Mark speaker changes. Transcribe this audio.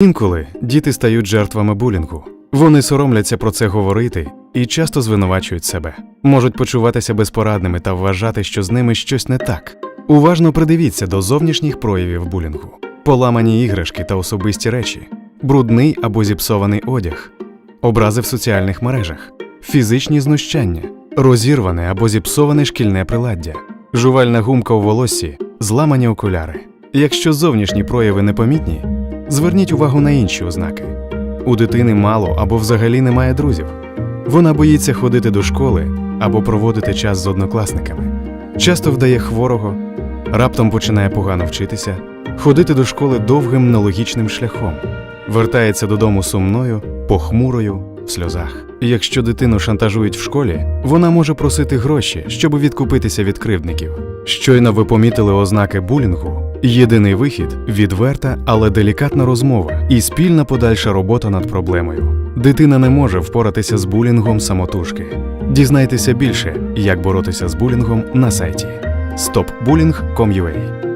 Speaker 1: Інколи діти стають жертвами булінгу. Вони соромляться про це говорити і часто звинувачують себе, можуть почуватися безпорадними та вважати, що з ними щось не так. Уважно придивіться до зовнішніх проявів булінгу: поламані іграшки та особисті речі, брудний або зіпсований одяг, образи в соціальних мережах, фізичні знущання, розірване або зіпсоване шкільне приладдя, жувальна гумка у волоссі, зламані окуляри. Якщо зовнішні прояви непомітні, зверніть увагу на інші ознаки. У дитини мало або взагалі немає друзів. Вона боїться ходити до школи або проводити час з однокласниками. Часто вдає хворого, раптом починає погано вчитися, ходити до школи довгим нелогічним шляхом, вертається додому сумною, похмурою, в сльозах. Якщо дитину шантажують в школі, вона може просити гроші, щоб відкупитися від кривдників. Щойно ви помітили ознаки булінгу. Єдиний вихід відверта, але делікатна розмова і спільна подальша робота над проблемою. Дитина не може впоратися з булінгом самотужки. Дізнайтеся більше, як боротися з булінгом на сайті stopbullying.com.ua